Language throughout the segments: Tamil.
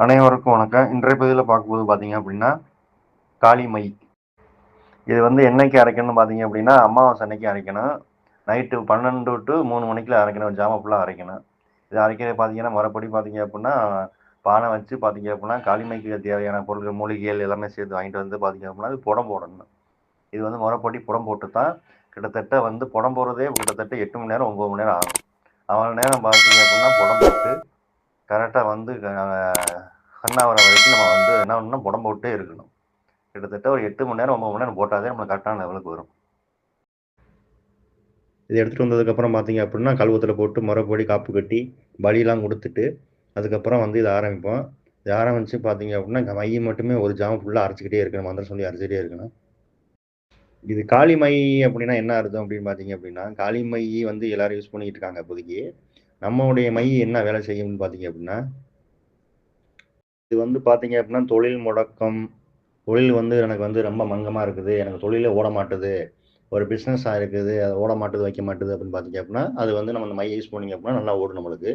அனைவருக்கும் வணக்கம். இன்றைய பதிவில் பார்க்கும்போது பார்த்தீங்க அப்படின்னா காளி மை இது வந்து என்னைக்கு அரைக்கணும்னு பார்த்தீங்க அப்படின்னா அமாவாசை அன்னைக்கு அரைக்கணும். நைட்டு பன்னெண்டு டு மூணு மணிக்குள்ள அரைக்கணும். ஜாம ஃபுல்லாக அரைக்கணும். இது அரைக்கிறது பார்த்தீங்கன்னா மறுபடி பார்த்தீங்க அப்படின்னா பானை வச்சு பார்த்தீங்க அப்படின்னா காளிமைக்கு தேவையான பொருட்கள் மூலிகைகள் எல்லாமே சேர்த்து வாங்கிட்டு வந்து பார்த்தீங்க அப்படின்னா அது புடம் போடணும். இது வந்து முறைப்படி புடம் போட்டு தான் கிட்டத்தட்ட வந்து புடம் போடுறதே கிட்டத்தட்ட எட்டு மணி நேரம் ஒம்பது மணி நேரம் ஆகும். அவ்வளோ நேரம் பார்த்தீங்க அப்படின்னா புடம் போட்டு கரெக்டாக வந்து கண்ணாவர வரைக்கும் நம்ம வந்து என்ன பண்ணணும் உடம்பு போட்டே இருக்கணும். கிட்டத்தட்ட ஒரு எட்டு மணி நேரம் ஒம்பது மணி நேரம் போட்டாதே நம்மளுக்கு கரெக்டான லெவலுக்கு வரும். இது எடுத்துகிட்டு வந்ததுக்கப்புறம் பார்த்தீங்க அப்படின்னா கழுவத்தில் போட்டு முறைப்படி காப்பு கட்டி பலியெலாம் கொடுத்துட்டு அதுக்கப்புறம் வந்து இதை ஆரம்பிப்போம். இது ஆரம்பித்து பார்த்தீங்க அப்படின்னா மையை மட்டுமே ஒரு ஜாம் ஃபுல்லாக அரைச்சிக்கிட்டே இருக்கணும். மந்திரம் சொல்லி அரைச்சிக்கிட்டே இருக்கணும். இது காளி மை அப்படின்னா என்ன அர்த்தம் அப்படின்னு பார்த்தீங்க அப்படின்னா காளி மை வந்து எல்லாரும் யூஸ் பண்ணிக்கிட்டு இருக்காங்க இப்போதைக்கு. நம்மளுடைய மை என்ன வேலை செய்யும்னு பார்த்தீங்க அப்படின்னா இது வந்து பார்த்தீங்க அப்படின்னா தொழில் முடக்கம். தொழில் வந்து எனக்கு வந்து ரொம்ப மங்கமாக இருக்குது. எனக்கு தொழிலே ஓட மாட்டுது. ஒரு பிஸ்னஸாக இருக்குது. அது ஓட மாட்டுது வைக்க மாட்டுது அப்படின்னு பார்த்தீங்க அப்படின்னா அது வந்து நம்ம அந்த மை யூஸ் பண்ணிங்க அப்படின்னா நல்லா ஓடும் நம்மளுக்கு.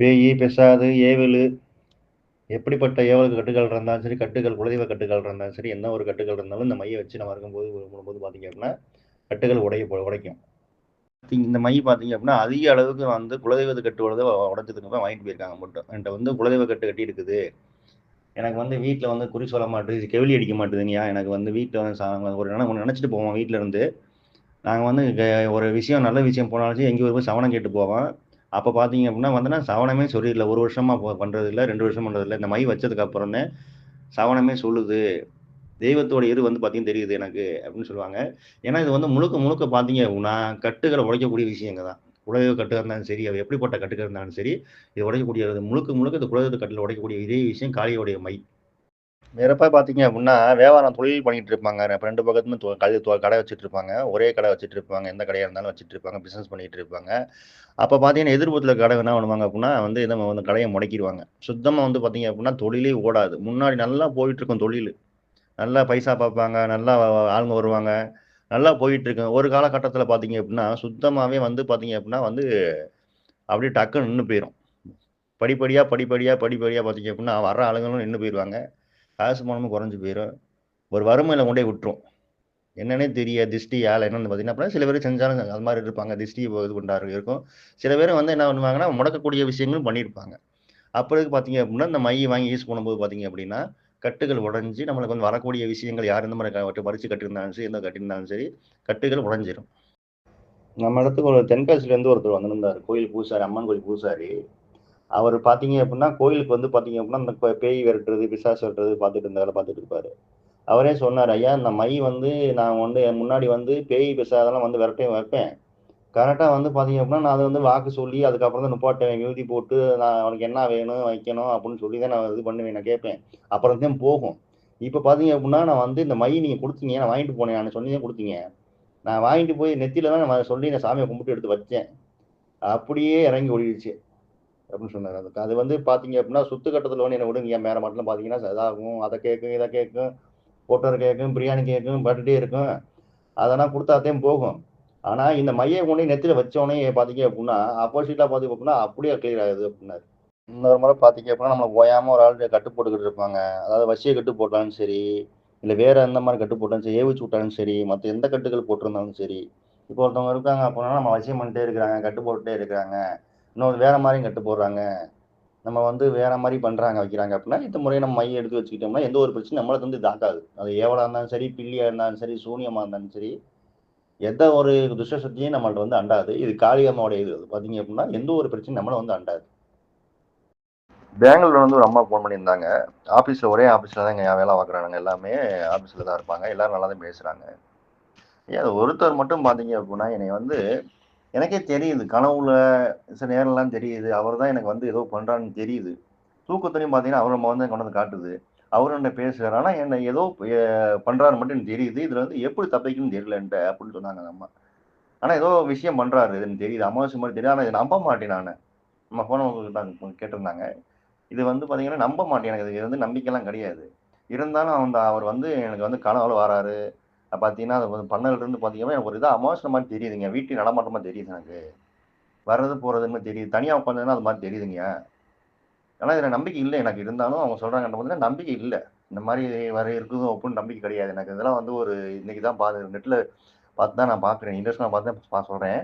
பேய் பெசாது ஏவல் எப்படிப்பட்ட ஏவல் கட்டுகள் இருந்தாலும் சரி கட்டுகள் குலதெய்வ கட்டுகள் இருந்தாலும் சரி என்ன ஒரு கட்டுகள் இருந்தாலும் இந்த மையை வச்சு நம்ம இருக்கும்போது போது பார்த்தீங்க அப்படின்னா கட்டுகள் உடைய உடைக்கும். இந்த மை பார்த்தீங்க அப்படின்னா அதிக அளவுக்கு வந்து குலதெய்வத்தை கட்டு உடதை உடஞ்சதுக்கு அப்புறம் வாங்கிட்டு போயிருக்காங்க மட்டும். என்கிட்ட வந்து குலதெய்வ கட்டு கட்டி இருக்குது எனக்கு வந்து வீட்டில் வந்து குறி சொல்ல மாட்டேது கெவிலி அடிக்க மாட்டேதுங்கய்யா எனக்கு வந்து வீட்டில் வந்து ஒரு ஒன்று நினச்சிட்டு போவோம் வீட்டில் இருந்து. நாங்கள் வந்து ஒரு விஷயம் நல்ல விஷயம் போனாலும் எங்கேயும் ஒரு போய் சவனம் கேட்டு போவோம். அப்போ பார்த்தீங்க அப்படின்னா வந்து நான் சவனமே சொல்லிடல. ஒரு வருஷமாக பண்ணுறதில்ல ரெண்டு வருஷம் பண்ணுறதில்ல இந்த மை வச்சதுக்கு அப்புறம் தான் சவனமே சொல்லுது. தெய்வத்தோட இரு வந்து பார்த்தீங்கன்னா தெரியுது எனக்கு அப்படின்னு சொல்லுவாங்க. ஏன்னா இது வந்து முழுக்க முழுக்க பார்த்தீங்க அப்படின்னா கட்டுகளை உடைக்கக்கூடிய விஷயங்க தான். குலதெய்வ கட்டுக இருந்தாலும் சரி அது எப்படிப்பட்ட கட்டுகள் இருந்தாலும் சரி இது உடைக்கக்கூடியது முழுக்க முழுக்க இந்த குலதெய்வ கட்டில் உடைக்கக்கூடிய இதே விஷயம் காளியோடைய மை. வேறப்பா பார்த்தீங்க அப்படின்னா வியாபாரம் தொழில் பண்ணிட்டு இருப்பாங்க. ரெண்டு பக்கத்துமே கல் கடை வச்சுட்டு இருப்பாங்க. ஒரே கடை வச்சுட்டு இருப்பாங்க. எந்த கடையாக இருந்தாலும் வச்சுட்டு இருப்பாங்க. பிஸ்னஸ் பண்ணிட்டு இருப்பாங்க. அப்போ பார்த்தீங்கன்னா எதிர்புறத்தில் கடை என்ன பண்ணுவாங்க அப்படின்னா வந்து இதை வந்து கடையை முடக்கிடுவாங்க. சுத்தமாக வந்து பார்த்தீங்க அப்படின்னா தொழிலே ஓடாது. முன்னாடி நல்லா போயிட்டு இருக்கும் தொழில். நல்லா பைசா பார்ப்பாங்க நல்லா ஆளுங்க வருவாங்க. நல்லா போயிட்டுருக்கு. ஒரு காலகட்டத்தில் பார்த்தீங்க அப்படின்னா சுத்தமாகவே வந்து பார்த்தீங்க அப்படின்னா வந்து அப்படியே டக்குன்னு நின்று போயிடும் படிப்படியாக படிப்படியாக படிப்படியாக பார்த்தீங்க அப்படின்னா வர ஆளுங்களும் நின்று போயிடுவாங்க காசு பணமும் குறைஞ்சி போயிடும் ஒரு வறுமையில் கொண்டே விட்டுரும். என்னன்னே தெரிய திஷ்டி ஆள் என்னன்னு பார்த்தீங்கன்னா அப்படின்னா சில பேர் செஞ்சாலும் அது மாதிரி இருப்பாங்க. திஷ்டி இது கொண்டாரு இருக்கும். சில பேர் வந்து என்ன பண்ணுவாங்கன்னா முடக்கக்கூடிய விஷயங்களும் பண்ணியிருப்பாங்க அப்போது பார்த்தீங்க அப்படின்னா இந்த மையை வாங்கி யூஸ் பண்ணும்போது பார்த்தீங்க அப்படின்னா கட்டுகள் உடஞ்சி நம்மளுக்கு வந்து வரக்கூடிய விஷயங்கள் யார் இந்த மாதிரி பறித்து கட்டியிருந்தாலும் சரி எந்த கட்டியிருந்தாலும் சரி கட்டுகள் உடஞ்சிரும். நம்ம இடத்துக்கு ஒரு தென்காசிலேருந்து ஒருத்தர் வந்திருந்தார் கோயில் பூசாரி அம்மன் கோயில் பூசாரி. அவர் பார்த்தீங்க அப்படின்னா கோயிலுக்கு வந்து பார்த்தீங்க அப்படின்னா இந்த பேய் விரட்டுறது பிசாசு விரட்டுறது பார்த்துட்டு இருந்த பார்த்துட்டு இருப்பாரு. அவரே சொன்னார் ஐயா இந்த மை வந்து நான் வந்து முன்னாடி வந்து பேய் பிசாதெல்லாம் வந்து விரட்டையும் வைப்பேன் கரெக்டாக வந்து பார்த்தீங்க அப்படின்னா நான் அதை வந்து வாக்கு சொல்லி அதுக்கப்புறம் தான் நிப்பாட்டுவேன். எழுதி போட்டு நான் அவனுக்கு என்ன வேணும் வைக்கணும் அப்படின்னு சொல்லி தான் நான் இது பண்ணுவேன் நான் கேட்பேன். அப்புறம் தான் போகும். இப்போ பார்த்தீங்க அப்படின்னா நான் வந்து இந்த மை நீங்கள் கொடுத்தீங்க நான் வாங்கிட்டு போனேன் நான் சொல்லி தான் கொடுத்தீங்க. நான் வாங்கிட்டு போய் நெத்தியில் தான் நான் சொல்லி நான் சாமியை கும்பிட்டு எடுத்து வச்சேன். அப்படியே இறங்கி ஓடிடுச்சு அப்படின்னு சொன்னார். அதுக்கு அது வந்து பார்த்தீங்க அப்படின்னா சுத்து கட்டத்தில் வந்து என்ன விடுங்க மேலே மட்டும் பார்த்தீங்கன்னா இதாகும். அதை கேட்கும் இதை கேட்கும் போட்டர் கேட்கும் பிரியாணி கேட்கும் பர்த்டே இருக்கும். அதெல்லாம் கொடுத்தாத்தையும் போகும். ஆனால் இந்த மையை கொண்டு நெத்தில வச்சோடனே பாத்தீங்க அப்படின்னா ஆப்போசிட்டாக பார்த்தீங்க அப்படின்னா அப்படியே கிளியர் ஆகுது அப்படின்னாரு இன்னொரு முறை பாத்தீங்க அப்படின்னா நம்ம ஓயாம ஒரு ஆள் கட்டு போட்டுக்கிட்டு இருப்பாங்க. அதாவது வசிய கட்டு போட்டாலும் சரி இல்லை வேற எந்த மாதிரி கட்டு போட்டாலும் சரி ஏவிச்சு விட்டாலும் சரி மற்ற எந்த கட்டுகள் போட்டிருந்தாலும் சரி இப்போ ஒருத்தவங்க இருக்காங்க அப்படின்னா நம்ம வசியம் பண்ணிட்டே இருக்கிறாங்க கட்டு போட்டுட்டே இருக்கிறாங்க. இன்னொரு வேற மாதிரியும் கட்டு போடுறாங்க. நம்ம வந்து வேற மாதிரி பண்றாங்க வைக்கிறாங்க அப்படின்னா இந்த முறையை நம்ம மையம் எடுத்து வச்சுக்கிட்டோம்னா எந்த ஒரு பிரச்சனையும் நம்மளுக்கு வந்து தாக்காது அது ஏவலா இருந்தாலும் சரி பில்லியா இருந்தாலும் சரி சூனியமா இருந்தாலும் சரி எந்த ஒரு துஷ்ட சக்தியும் நம்மள்ட்ட வந்து அண்டாது. இது காளியம்மாவுடைய இது பார்த்தீங்க அப்படின்னா எந்த ஒரு பிரச்சனையும் நம்மளை வந்து அண்டாது. பெங்களூர்ல வந்து ஒரு அம்மா ஃபோன் பண்ணியிருந்தாங்க. ஆஃபீஸில் ஒரே ஆஃபீஸில் தான் எங்கள் வேலை பார்க்குறாங்க எல்லாமே ஆஃபீஸில் தான் இருப்பாங்க. எல்லாரும் நல்லா தான் பேசுகிறாங்க ஏன் ஒருத்தர் மட்டும் பார்த்தீங்க அப்படின்னா என்னை வந்து எனக்கே தெரியுது. கனவுல சில நேரம்லாம் தெரியுது. அவர் தான் எனக்கு வந்து ஏதோ பண்ணுறான்னு தெரியுது. தூக்கத்துலையும் பார்த்தீங்கன்னா அவர் நம்ம வந்து கொண்டு வந்து காட்டுது. அவரு என்ன பேசுகிறார் ஆனால் என்ன ஏதோ பண்ணுறாரு மட்டும் எனக்கு தெரியுது. இதில் வந்து எப்படி தப்பிக்கணும்னு தெரியலன்ட்டு அப்படின்னு சொன்னாங்க நம்ம ஆனால் ஏதோ விஷயம் பண்ணுறாரு இதுன்னு தெரியுது. அமாவாசை மாதிரி தெரியுது. ஆனால் இதை நம்ப மாட்டேன் நான். நம்ம ஃபோன் கேட்டிருந்தாங்க. இது வந்து பார்த்தீங்கன்னா நம்ப மாட்டேன். எனக்கு இது வந்து நம்பிக்கைலாம் கிடையாது. இருந்தாலும் அந்த அவர் வந்து எனக்கு வந்து கனவுல வராரு. பார்த்தீங்கன்னா அது வந்து பண்ணதுலேருந்து பார்த்தீங்கன்னா எனக்கு ஒரு இதாக அமாவாசை மாதிரி தெரியுதுங்க. வீட்டு நடமாட்டமாக தெரியுது எனக்கு. வர்றது போகிறதுன்னு தெரியுது. தனியாக உட்காந்துன்னா அது மாதிரி தெரியுதுங்க. ஆனால் இதில் நம்பிக்கை இல்லை எனக்கு. இருந்தாலும் அவங்க சொல்கிறாங்க போது நம்பிக்கை இல்லை இந்த மாதிரி வர இருக்குதும் அப்டின்னு நம்பிக்கை கிடையாது எனக்கு. இதெல்லாம் வந்து ஒரு இன்னைக்கு தான் பார்த்து நெட்டில் பார்த்து தான் நான் பார்க்குறேன். இன்ட்ரெஸ்ட் பார்த்து தான் சொல்கிறேன்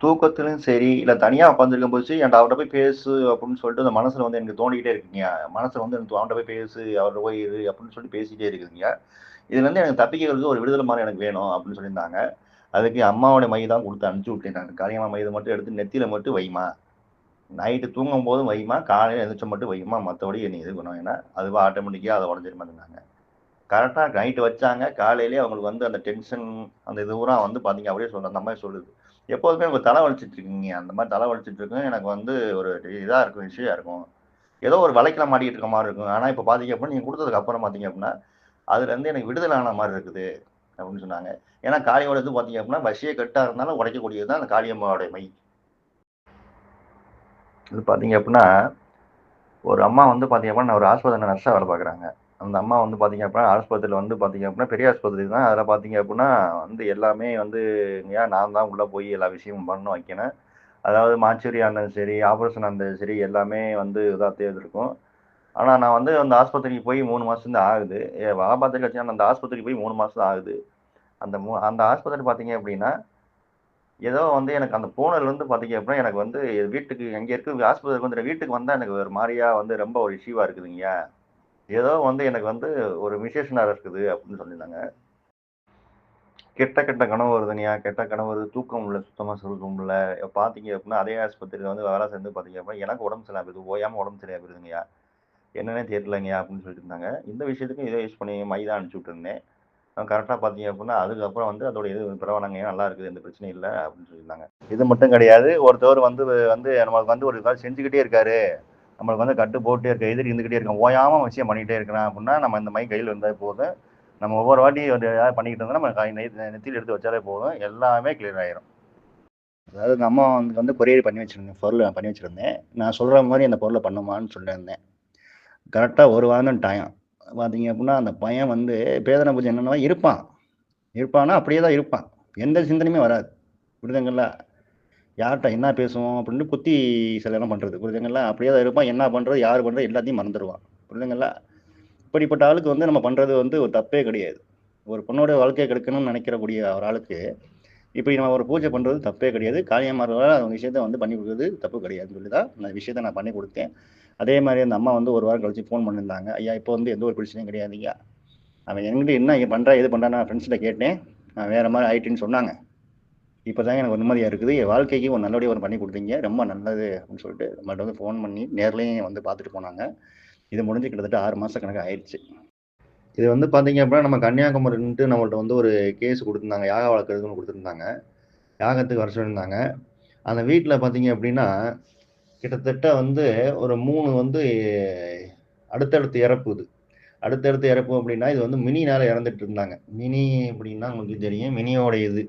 தூக்கத்திலும் சரி, இல்லை தனியாக உட்காந்துருக்கும் போச்சு என்கிட்ட அவர்கிட்ட போய் பேசு அப்படின்னு சொல்லிட்டு அந்த மனசில் வந்து எனக்கு தோண்டிக்கிட்டே இருக்குங்க. மனசில் வந்து எனக்கு அவன்கிட்ட போய் பேசு, அவர்கிட்ட போய் இரு அப்படின்னு சொல்லிட்டு பேசிட்டே இருக்குதுங்க. இதுலேருந்து எனக்கு தப்பிக்கிறதுக்கு ஒரு விடுதலை மாதிரி எனக்கு வேணும் அப்படின்னு சொல்லியிருந்தாங்க. அதுக்கு அம்மாவோட மை தான் கொடுத்து அனுப்பிச்சி விட்டேன் நான் காளியம்மா மைதை மட்டும் எடுத்து நெத்தியில மட்டும் வைமா நைட்டு தூங்கும்போதும் வையுமா காலையில் எந்திரிச்ச மட்டும் வைமா மற்றபடி நீ இது பண்ணும் ஏன்னா அதுவா அதை அத இருந்தாங்க கரெக்டாக நைட்டு வச்சாங்க. காலையிலேயே அவங்களுக்கு வந்து அந்த டென்ஷன் அந்த இது பூரா வந்து பார்த்தீங்க அப்படியே சொல்ல அந்த மாதிரி சொல்லுது. எப்போதுமே உங்களுக்கு தலை வலிச்சிட்டு இருக்கீங்க அந்த மாதிரி தலை வலிச்சிட்டு இருக்கும். எனக்கு வந்து ஒரு இதாக இருக்கும், இஷ்யூயா இருக்கும். ஏதோ ஒரு வலைக்குள்ள மாட்டிகிட்டு இருக்க மாதிரி இருக்கும். ஆனால் இப்போ பார்த்தீங்க அப்படின்னா நீங்கள் கொடுத்ததுக்கு அப்புறம் பார்த்தீங்க அப்படின்னா அதுலேருந்து எனக்கு விடுதலை ஆன மாதிரி இருக்குது அப்படின்னு சொன்னாங்க. ஏன்னா காளியோட இது பார்த்தீங்க அப்படின்னா வசிய கட்டாக இருந்தாலும் உடைக்கக்கூடியது தான் அந்த காளியம்மாவோடைய மை. இது பார்த்தீங்க அப்படின்னா ஒரு அம்மா வந்து பார்த்தீங்க அப்படின்னா ஒரு ஆஸ்பத்திரியில் நர்ஸாக வேலை பார்க்குறாங்க. அந்த அம்மா வந்து பார்த்தீங்க அப்படின்னா ஆஸ்பத்திரியில் வந்து பார்த்தீங்க அப்படின்னா பெரிய ஆஸ்பத்திரி தான். அதில் பார்த்தீங்க அப்படின்னா வந்து எல்லாமே வந்து ஏன் நான் தான் உள்ளே போய் எல்லா விஷயமும் பண்ணணும், வைக்கணும். அதாவது மாச்சூரியாக இருந்தாலும் சரி, ஆப்ரேஷன் இருந்தாலும் சரி, எல்லாமே வந்து இதாக தேர்ந்திருக்கும். ஆனால் நான் வந்து அந்த ஆஸ்பத்திரிக்கு போய் மூணு மாதத்துலேருந்து ஆகுது. எ வேலை பார்த்துட்டு அந்த ஆஸ்பத்திரிக்கு போய் மூணு மாதம் ஆகுது. அந்த மு அந்த ஆஸ்பத்திரி பார்த்தீங்க அப்படின்னா ஏதோ வந்து எனக்கு அந்த போனதுலருந்து பாத்தீங்க அப்படின்னா எனக்கு வந்து வீட்டுக்கு எங்கே இருக்கு ஆஸ்பத்திரிக்கு வந்து வீட்டுக்கு வந்தா எனக்கு ஒரு மாதிரியா வந்து ரொம்ப ஒரு இஷ்யூவா இருக்குதுங்கய்யா. ஏதோ வந்து எனக்கு வந்து ஒரு விசேஷணா இருக்குது அப்படின்னு சொல்லியிருந்தாங்க. கெட்ட கெட்ட கனவு வருதுங்கய்யா. கெட்ட கனவு வருது. தூக்கம் இல்லை சுத்தமா தூக்கம் இல்ல. பாத்தீங்க அப்படின்னா அதே ஆஸ்பத்திரியில வந்து வேலை சேர்ந்து பாத்தீங்க அப்படின்னா எனக்கு உடம்பு சரியில்லாம போயிடுது. ஓயாம உடம்பு சரியில்லாம போயிருதுங்கய்யா. என்னன்னே தெரியலங்கய்யா அப்படின்னு சொல்லிட்டு இருந்தாங்க. இந்த விஷயத்துக்கும் இதை யூஸ் பண்ணி மைதான் அனுப்பிச்சு விட்டுருந்தேன். கரெக்டாக பார்த்தீங்க அப்படின்னா அதுக்கப்புறம் வந்து அதோட இது பரவாயில்லைங்க நல்லா இருக்குது. எந்த பிரச்சனையும் இல்லை அப்படின்னு சொல்லியிருந்தாங்க. இது மட்டும் கிடையாது. ஒருத்தவர் வந்து வந்து நமக்கு வந்து ஒரு வேலை செஞ்சுக்கிட்டே இருக்காரு. நம்மளுக்கு வந்து கட்டு போட்டே இருக்க எதிரி இருந்துகிட்டே இருக்கான். ஓயாமல் விஷயம் பண்ணிகிட்டே இருக்கிறான் அப்படின்னா நம்ம இந்த மை கையில் இருந்தால் போதும். நம்ம ஒவ்வொரு வாட்டி வந்து ஏதாவது பண்ணிக்கிட்டு இருந்தா நம்ம கை நெத்தியில் எடுத்து வச்சாலே போதும். எல்லாமே கிளியர் ஆயிரும். அதாவது நம்ம அம்மா வந்து கொரியர் பண்ணி வச்சிருந்தேன். பொருள் பண்ணி வச்சுருந்தேன் நான் சொல்கிற மாதிரி அந்த பொருளை பண்ணுமான்னு சொல்லியிருந்தேன். கரெக்டாக ஒரு வாரம் டைம். பார்த்தீங்க அப்படின்னா அந்த பையன் வந்து பேதனை பூஜை என்னன்னா இருப்பான். இருப்பான்னா அப்படியே தான் இருப்பான். எந்த சிந்தனையுமே வராது. புரியுதுங்களா? யார்கிட்ட என்ன பேசுவோம் அப்படின்னு குத்தி சிலரெல்லாம் பண்ணுறது புரியுதுங்களா? அப்படியே தான் இருப்பான். என்ன பண்ணுறது யார் பண்ணுறது எல்லாத்தையும் மறந்துடுவான் புரியுதுங்களா? இப்படிப்பட்ட ஆளுக்கு வந்து நம்ம பண்ணுறது வந்து ஒரு தப்பே கிடையாது. ஒரு பொண்ணோட வாழ்க்கையை கெடுக்கணும்னு நினைக்கிறக்கூடிய ஒரு ஆளுக்கு, இப்படி நம்ம ஒரு பூஜை பண்ணுறது தப்பே கிடையாது. காளியம்மார்களால் அவங்க விஷயத்த வந்து பண்ணி கொடுக்குறது தப்பு கிடையாதுன்னு சொல்லி தான் அந்த விஷயத்த நான் பண்ணி கொடுத்தேன் அதே மாதிரி அந்த அம்மா வந்து ஒரு வாரம் கழிச்சு ஃபோன் பண்ணியிருந்தாங்க. ஐயா இப்போ வந்து எந்த ஒரு பிரச்சனையும் கிடையாதுய்யா. அவன் என்கிட்ட என்ன பண்றான், எது பண்றான்னு நான் ஃப்ரெண்ட்ஸ்கிட்ட கேட்டேன். வேறு மாதிரி ஆயிட்டுன்னு சொன்னாங்க. இப்பதாங்க எனக்கு நிம்மதியாக இருக்குது. என் வாழ்க்கைக்கு ஒரு நல்லபடியாக ஒரு பண்ணி கொடுத்தீங்க ரொம்ப நல்லது அப்படின்னு சொல்லிட்டு நம்மள்ட்ட வந்து ஃபோன் பண்ணி நேர்லேயும் வந்து பார்த்துட்டு போனாங்க. இது முடிஞ்சு கிட்டத்தட்ட ஆறு மாதம் கணக்கு ஆயிடுச்சு இது வந்து பார்த்தீங்க அப்படின்னா நம்ம கன்னியாகுமரின்ட்டு நம்மள்ட்ட வந்து ஒரு கேஸ் கொடுத்துருந்தாங்க யாகம் வளர்க்கறதுக்குன்னு கொடுத்துருந்தாங்க யாகத்துக்கு வர சொல்லியிருந்தாங்க. அந்த வீட்டில் பார்த்தீங்க அப்படின்னா கிட்டத்தட்ட வந்து ஒரு மூணு வந்து அடுத்தடுத்து இறப்பு இது. அடுத்தடுத்து இறப்பு அப்படின்னா இது வந்து மினினால இறந்துட்டு இருந்தாங்க. மினி அப்படின்னா உங்களுக்கு தெரியும். மினியோட இது.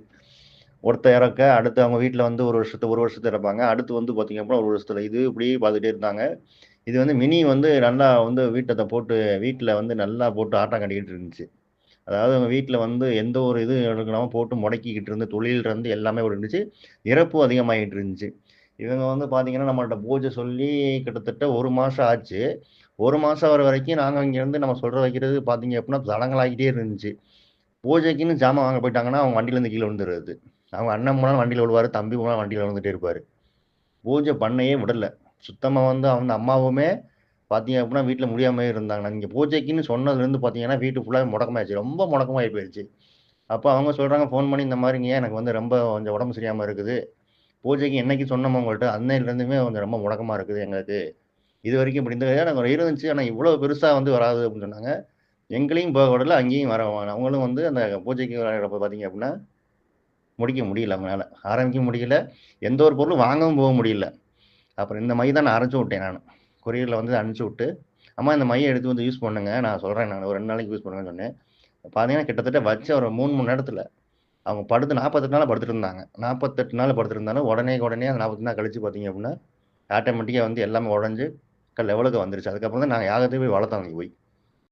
ஒருத்த இறக்க, அடுத்து அவங்க வீட்டில் வந்து ஒரு வருஷத்து ஒரு வருஷத்து இறப்பாங்க. அடுத்து வந்து பாத்தீங்க அப்டின்னா 1 வருஷத்துல. இது இப்படி பார்த்துட்டே இருந்தாங்க. இது வந்து மினி வந்து நல்லா வந்து வீட்டத்தை போட்டு வீட்டில் வந்து நல்லா போட்டு ஆட்டம் கட்டிக்கிட்டு இருந்துச்சு. அதாவது அவங்க வீட்டில் வந்து எந்த ஒரு இது எடுக்கலாமல் போட்டு முடக்கிக்கிட்டு இருந்து, தொழில்ல எல்லாமே இருந்துச்சு. இறப்பும் அதிகமாகிட்டு இருந்துச்சு. இவங்க வந்து பார்த்தீங்கன்னா நம்மள்ட்ட பூஜை சொல்லி கிட்டத்தட்ட ஒரு மாதம் ஆச்சு. ஒரு மாதம் வர வரைக்கும் நாங்கள் இங்கேருந்து நம்ம சொல்கிற வைக்கிறது பார்த்தீங்க அப்டின்னா, தடங்களாகிட்டே இருந்துச்சு. பூஜைக்குன்னு ஜாமான் வாங்க போயிட்டாங்கன்னா, அவங்க வண்டியிலேருந்து கீழே விழுந்துடுறது அவங்க அண்ணன் போனாலும் வண்டியில் விழுவார் தம்பி போனாலும் வண்டியில் விழுந்துட்டே இருப்பார் பூஜை பண்ணையே விடல. சுத்தமாக வந்து அவங்க அம்மாவுமே பார்த்தீங்க அப்படின்னா வீட்டில் முடியாமே இருந்தாங்க. நீங்கள் பூஜைக்குன்னு சொன்னதுலேருந்து பார்த்தீங்கன்னா வீட்டு ஃபுல்லாக முடக்கமாயிடுச்சு ரொம்ப முடக்கமாகி போயிடுச்சு அப்போ அவங்க சொல்கிறாங்க ஃபோன் பண்ணி இந்த மாதிரிங்க எனக்கு வந்து ரொம்ப கொஞ்சம் உடம்பு சரியாமல் இருக்குது. பூஜைக்கு என்னைக்கு சொன்னோமோ உங்கள்கிட்ட அன்னையிலேருந்துமே கொஞ்சம் ரொம்ப முடக்கமாக இருக்குது எங்களுக்கு. இது வரைக்கும் இப்படி இந்த எனக்கு இருந்துச்சு. ஆனால் இவ்வளோ பெருசாக வந்து வராது அப்படின்னு சொன்னாங்க. எங்களையும் போக விடல, அங்கேயும் வர அவங்களும் வந்து அந்த பூஜைக்கு வரப்ப பார்த்தீங்க அப்படின்னா முடிக்க முடியல அவங்களால. ஆரம்பிக்க முடியல. எந்த ஒரு பொருளும் வாங்கவும் போக முடியல. அப்புறம் இந்த மை தான் நான் அரைச்சி விட்டேன் நான் கொரியரில் வந்து அனுப்பிச்சி விட்டு, அம்மா இந்த மையை எடுத்து வந்து யூஸ் பண்ணுங்க. நான் சொல்கிறேன் நான் ஒரு ரெண்டு நாளைக்கு யூஸ் பண்ணுங்கன்னு சொன்னேன். பார்த்தீங்கன்னா கிட்டத்தட்ட வச்ச ஒரு மூணு மணி நேரத்துல, அவங்க படுத்து நாற்பத்தெட்டு நாள் படுத்துட்டு இருந்தாங்க. 48 நாள் படுத்துருந்தாலும் உடனே உடனே அந்த 48 நாள் கழிச்சு பார்த்தீங்க அப்படின்னா ஆட்டோமேட்டிக்காக வந்து எல்லாமே உடைஞ்சு லெவலுக்கு வந்துருச்சு. அதுக்கப்புறம் தான் நாங்கள் யாகத்துக்கு போய் வளர்த்தோம் அங்க போய்.